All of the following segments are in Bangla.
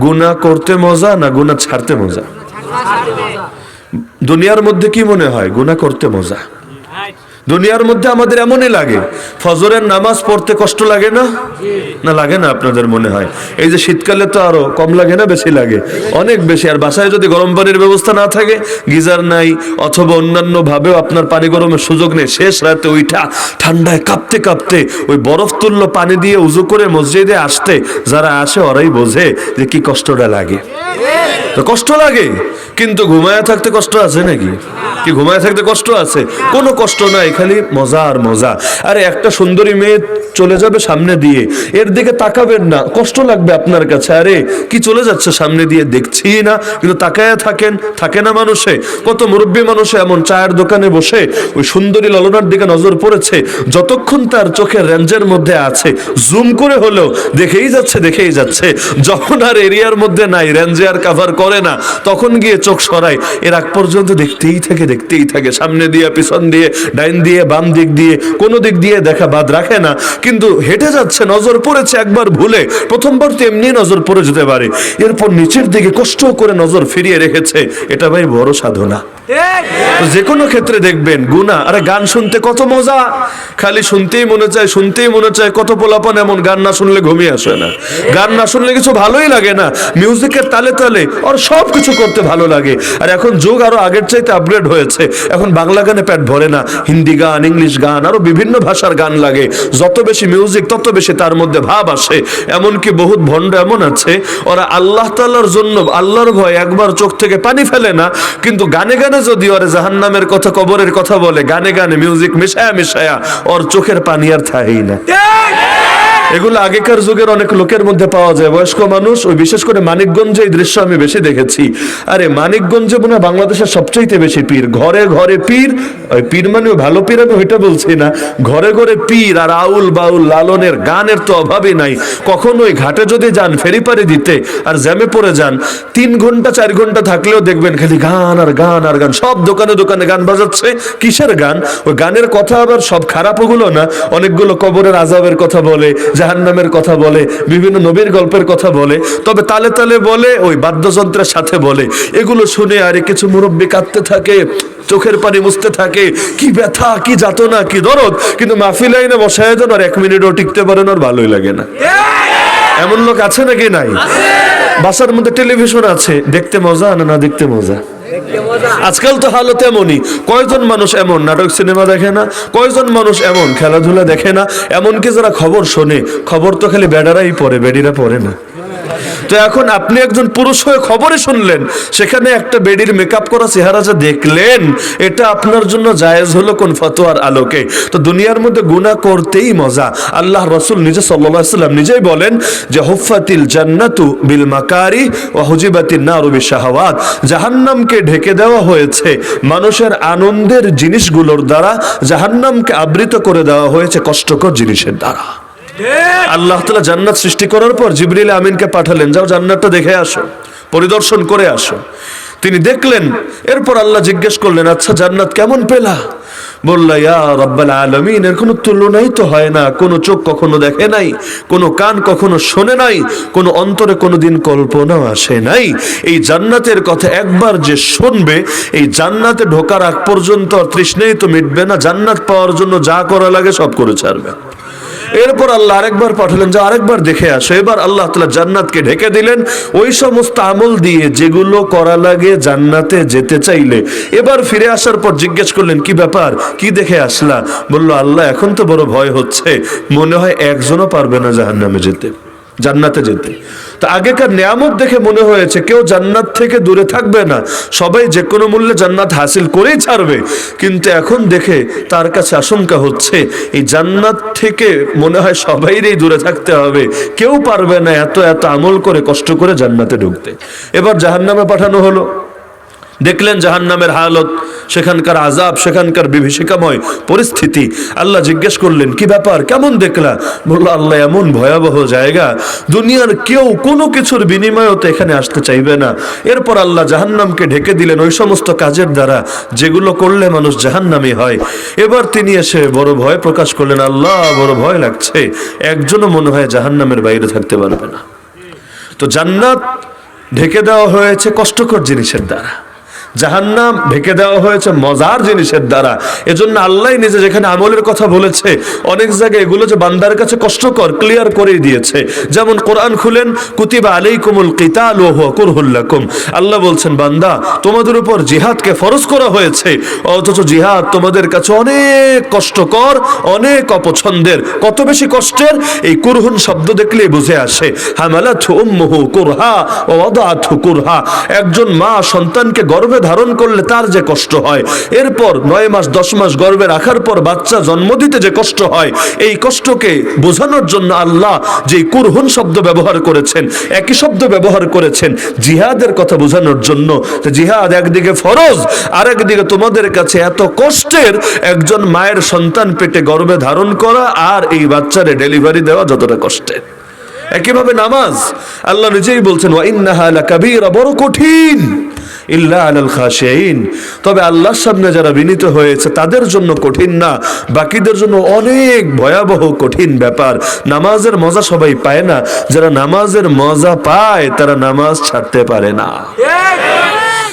গুনাহ করতে মজা না গুনা ছাড়তে মজা? দুনিয়ার মধ্যে কি মনে হয়? গুনা করতে মজা। দুনিয়ার মধ্যে আমাদের এমনই লাগে। ফজরের নামাজ পড়তে কষ্ট লাগে না? না লাগে না আপনাদের মনে হয়? এই যে শীতকালে তো আরও কম লাগে না, বেশি লাগে। অনেক বেশি। আর বাসায় যদি গরম পানির ব্যবস্থা না থাকে, গিজার নাই, অথবা অন্যান্য ভাবেও আপনার পানি গরমের সুযোগ নেই, শেষ রাতে ওইটা ঠান্ডায় কাঁপতে কাঁপতে ওই বরফ তুল্য পানি দিয়ে উজু করে মসজিদে আসতে যারা আসে ওরাই বোঝে যে কি কষ্টটা লাগে। কষ্ট লাগে, কিন্তু ঘুমায় থাকতে কষ্ট আছে নাকি? কি ঘুমায় থাকতে কষ্ট আছে? কোনো কষ্ট নাই, খালি মজা আর মজা। আরে, একটা সুন্দরী মেয়ে চলে যাবে সামনে দিয়ে। এর দিকে তাকাবেন না, কষ্ট লাগবে আপনার কাছে। আরে, কি চলে যাচ্ছে সামনে দিয়ে? দেখছি না, কিন্তু তাকায় থাকেন, থাকে না মানুষে। কত মুরব্বী মানুষে এমন চায়ের দোকানে বসে, ওই সুন্দরী ললনার দিকে নজর পড়েছে, যতক্ষণ তার চোখের রেঞ্জের মধ্যে আছে। জুম করে হলেও দেখেই যাচ্ছে দেখেই যাচ্ছে। যখন আর এরিয়ার মধ্যে নাই, রেঞ্জে আর কাভার করে না, তখন গিয়ে চোখ সরায়। এর আগ পর্যন্ত দেখতেই থাকে দেখতেই থাকে, সামনে দিয়ে, পিছন দিয়ে, ডাইন দিয়ে, বাম দিক দিয়ে, কোনো দিক দিয়ে দেখা বাদ রাখে না। কিন্তু হেঁটে যাচ্ছে, নজর পড়েছে একবার ভুলে, প্রথমবার তো এমনি নজর পড়ে যেতে পারে। এরপর নিচের দিকে কষ্ট করে নজর ফিরিয়ে রেখেছে, এটা ভাই বড় সাধনা। যে কোনো ক্ষেত্রে দেখবেন গুণা আরে গান শুনতে কত মজা। খালি শুনতেই মনে চায়, শুনতেই মনে চায়, কত পোলাপন এমন গান না শুনলে ঘুমিয়ে আসে না। গান না শুনলে কিছু ভালোই লাগে না। মিউজিকের তালে তালে, আর সব কিছু করতে ভালো লাগে। আর এখন যুগ আরও আগের চাইতে আপগ্রেড হয়েছে এখন বাংলা গানে প্যাট ভরে না, হিন্দি গান, ইংলিশ গান, আরও বিভিন্ন ভাষার গান লাগে। যত বেশি মিউজিক তত বেশি তার মধ্যে ভাব আসে। এমনকি বহুত ভণ্ড এমন আছে, ওরা আল্লাহ তাল্লার জন্য, আল্লাহর ভয় একবার চোখ থেকে পানি ফেলে না, কিন্তু গানে গানে যদি ওরে জাহান্নামের কথা, কবরের কথা বলে, গানে গানে মিউজিক মিশায়া মিশায়া, ওর চোখের পানি আর থাকেই না। এগুলো আগেকার যুগের অনেক লোকের মধ্যে পাওয়া যায়। বয়স্ক মানুষ, ওই বিশেষ করে মানিকগঞ্জে এই দৃশ্য আমি বেশি দেখেছি। আরে, মানিকগঞ্জে মনে বাংলাদেশের সবচাইতে বেশি পীর। ঘরে ঘরে পীর, ওই পীর মানে ভালো পীর আমি ওইটা বলছি না। ঘরে ঘরে পীর আর আউল বাউল লালনের গানের তো অভাবই নাই। কখনো ওই ঘাটে যদি যান, ফেরি পাড়ি দিতে আর জ্যামে পড়ে যান, তিন ঘণ্টা, চার ঘণ্টা থাকলেও দেখবেন খালি গান আর গান আর গান। সব দোকানে দোকানে গান বাজাচ্ছে। কিসের গান? ওই গানের কথা আবার সব খারাপ ওগুলো না? অনেকগুলো কবরের আজাবের কথা বলে জাহান্নামের কথা বলে বিভিন্ন নবীর গল্পের কথা বলে তবে তালে তালে বলে ওই বাদ্যযন্ত্রের সাথে বলে। এগুলো শুনে আরে কিছু মুরব্বী কাঁদতে থাকে চোখের পানি মুছতে থাকে কি ব্যথা কি যাতনা কি দরদ। কিন্তু মাহফিল আইনে বসায় দেন আর এক মিনিটও টিকতে পারেন আর ভালোই লাগে না। এমন লোক আছে নাকি নাই? বাসার মধ্যে টেলিভিশন আছে দেখতে মজা না না দেখতে মজা? আজকাল তো হালত এমনই, কয়জন মানুষ এমন নাটক সিনেমা দেখে না? কয়জন মানুষ এমন খেলাধুলা দেখে না? এমনকি যারা খবর শোনে, খবর তো খালি বেডারাই পরে বেডিরা পরে না। তো এখন আপনি একজন পুরুষ হয়ে খবরে শুনলেন, সেখানে একটা বেডির মেকআপ করা চেহারা যা দেখলেন, এটা আপনার জন্য জায়েজ হলো কোন ফতোয়ার আলোকে? তো দুনিয়ার মধ্যে গুণা করতেই মজা। আল্লাহ রসুল নিজে সাল্লাহ সাল্লাম নিজেই বলেন যে হুফাতিল জান্নাতু বিল মাকারি ও হুজিবাতিন নারু বিশাহাওয়াত জাহান্নামকে ঢেকে দেওয়া হয়েছে মানুষের আনন্দের জিনিসগুলোর দ্বারা, জাহান্নামকে আবৃত করে দেওয়া হয়েছে কষ্টকর জিনিসের দ্বারা। আল্লাহ তালা জান্নাত সৃষ্টি করার পর জিবরিল আমিনকে পাঠালেন, যাও জান্নাতটা দেখে আসো, পরিদর্শন করে আসো। তিনি দেখলেন, এরপর আল্লাহ জিজ্ঞেস করলেন আচ্ছা জান্নাত কেমন পেলা? বললা, ইয়া রব্বাল আলামিন, এর কোনো তুলনাই তো হয় না। কোনো চোখ কখনো দেখে নাই, কোনো কান কখনো শোনে নাই, কোনো অন্তরে কোনো দিন কল্পনাও আসে নাই। এই জান্নাতের কথা একবার যে শুনবে, এই জান্নাতে ঢোকার আগ পর্যন্ত তৃষ্ণেই তো মিটবে না। জান্নাত পাওয়ার জন্য যা করা লাগে সব করে ছাড়বে। এরপর আল্লাহ আরেকবার পাঠালেন, যে আরেকবার দেখে আসো। এবার আল্লাহ তালা জান্নাতকে ঢেকে দিলেন। ওই সমস্ত আমল দিয়ে যেগুলো করা লাগে জান্নাতে যেতে চাইলে। এবার ফিরে আসার পর জিজ্ঞেস করলেন, কি ব্যাপার? কি দেখে আসলা? বলল, আল্লাহ, এখন তো বড় ভয় হচ্ছে। মনে হয় একজনও পারবে না জাহান্নামে যেতে, জান্নাতে যেতে। তো আগেকার নিয়ামত দেখে মনে হয়েছে, কেউ জান্নাত থেকে দূরে থাকবে না। সবাই যে কোনো মূল্যে জান্নাত হাসিল করেই ছাড়বে। কিন্তু এখন দেখে তার কাছে আশঙ্কা হচ্ছে, এই জান্নাত থেকে মনে হয় সবাইরই দূরে থাকতে হবে। কেউ পারবে না এত এত আমল করে কষ্ট করে জান্নাতে ঢুকতে। এবার জাহান্নামে পাঠানো হলো। দেখলেন জাহান্নামের হালত, সেখানকার আজাব সেখানকার বিভীষিকাময় পরিস্থিতি। আল্লাহ জিজ্ঞেস করলেন, কি ব্যাপার? কেমন দেখলা? বলল, আল্লাহ এমন ভয়াবহ জায়গা, দুনিয়ার কেউ কোনো কিছুর বিনিময়ও তো এখানে আসতে চাইবে না। এরপর আল্লাহ জাহান্নামকে ঢেকে দিলেন ওই সমস্ত কাজের দ্বারা, যেগুলো করলে মানুষ জাহান্নামি হয়। এবার তিনি এসে বড় ভয় প্রকাশ করলেন, আল্লাহ, বড় ভয় লাগছে। একজনও মনে হয় জাহান্নামের বাইরে থাকতে পারবে না। তো জান্নাত ঢেকে দেওয়া হয়েছে কষ্টকর জিনিসের দ্বারা। জাহান্নাম ঢেকে দেওয়া হয়েছে মজার জিনিসের দ্বারা। এজন্য আল্লাহ নিজে যেখানে আমলের কথা বলেছে, অনেক জায়গায় এগুলো যে বান্দার কাছে কষ্টকর ক্লিয়ার করে দিয়েছে। যেমন কোরআন খুলেন, কুতিবা আলাইকুমুল কিতাল ওয়া হুয়া কুরহুল লাকুম। আল্লাহ বলছেন, বান্দা, তোমাদের উপর জিহাদকে ফরজ করা হয়েছে, অথচ জিহাদ তোমাদের কাছে অনেক কষ্টকর, অনেক অপছন্দের। কত বেশি কষ্টের? এই কুরহুন শব্দ দেখলেই বুঝে আসে। হামালাতহু উম্মুহু কুরহা ওয়া ওয়াদাআতহু কুরহা। একজন মা সন্তানকে গর্ভে ধারণ করলে তার যে কষ্ট হয়। এরপর নয় মাস, দশ মাস গর্ভে রাখার পর বাচ্চা জন্ম দিতে যে কষ্ট হয়, এই কষ্টকে বোঝানোর জন্য আল্লাহ যে কুরহুন শব্দ ব্যবহার করেছেন, একই শব্দ ব্যবহার করেছেন, জিহাদের কথা বোঝানোর জন্য। জিহাদ একদিকে ফরজ আর একদিকে তোমাদের কাছে এত কষ্টের একজন মায়ের সন্তান পেটে গর্ভে ধারণ করা আর এই বাচ্চারে ডেলিভারি দেওয়া যতটা কষ্টের। একইভাবে নামাজ আল্লাহ নিজেই বলছেন ওয়া ইন্নাহা লাকাবীরা বড় কঠিন। ইল্লা আলাল খাশিঈন। তবে আল্লাহর সামনে যারা বিনীত হয়েছে তাদের জন্য কঠিন না। বাকিদের জন্য অনেক ভয়াবহ কঠিন ব্যাপার। নামাজের মজা সবাই পায় না। যারা নামাজের মজা পায় তারা নামাজ ছাড়তে পারে না।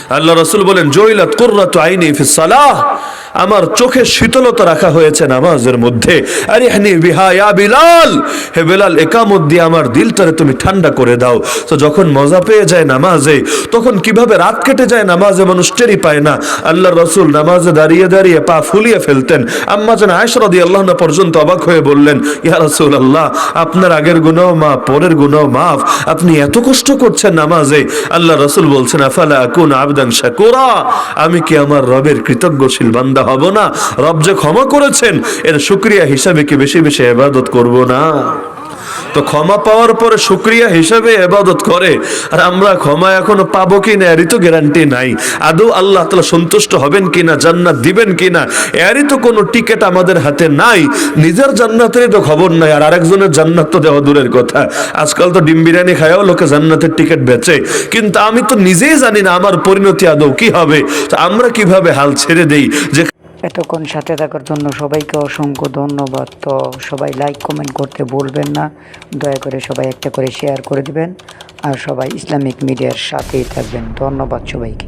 আল্লাহ রসুল বলেন জৈলাত কুর্রাতু আইনি ফিস সালাহ। আমার চোখে শীতলতা রাখা হয়েছে নামাজের মধ্যে। আরে হানি বিহা বিলাল। হে বিলাল, একামত দিয়ে আমার দিলটারে তুমি ঠান্ডা করে দাও। তো যখন মজা পেয়ে যায় নামাজে, তখন কীভাবে রাত কেটে যায় নামাজে মানুষ টেরি পায় না। আল্লাহ রসুল নামাজে দাঁড়িয়ে দাঁড়িয়ে পা ফুলিয়ে ফেলতেন। আম্মা যেন আয়সরদি আল্লাহ না পর্যন্ত অবাক হয়ে বললেন, ইয়া রসুল আল্লাহ আপনার আগের গুণাও মাফ, পরের গুণাও মাফ। আপনি এত কষ্ট করছেন নামাজে। আল্লাহ রসুল বলছেন, আফালা কুন আবদান শাকুরা। আমি কি আমার রবের কৃতজ্ঞশীল বান্দা হব না। রব যে ক্ষমা করেছেন, এর শুক্রিয়া হিসাবে কি বেশি বেশি এবাদত করব না? তো ক্ষমা পাওয়ার পরে শুক্রিয়া হিসাবে এবাদত করে, আর আমরা ক্ষমা এখনও পাবো কি না, এরই তো গ্যারান্টি নাই। আদৌ আল্লাহ তালা সন্তুষ্ট হবেন কিনা জান্নাত দিবেন কিনা এরই তো কোনো টিকিট আমাদের হাতে নাই। নিজের জান্নাতেরই তো খবর নাই, আর আরেকজনের জান্নাত তো দেওয়া দূরের কথা। আজকাল তো ডিম বিরিয়ানি খায়ও লোকে জান্নাতের টিকিট বেচে। কিন্তু আমি তো নিজেই জানি না, আমার পরিণতি আদৌ কি হবে। তো আমরা কীভাবে হাল ছেড়ে দেই? যে এতক্ষণ সাথে থাকার জন্য সবাইকে অসংখ্য ধন্যবাদ। তো সবাই লাইক কমেন্ট করতে ভুলবেন না। দয়া করে সবাই একটা করে শেয়ার করে দিবেন। আর সবাই ইসলামিক মিডিয়ার সাথেই থাকবেন। ধন্যবাদ সবাইকে।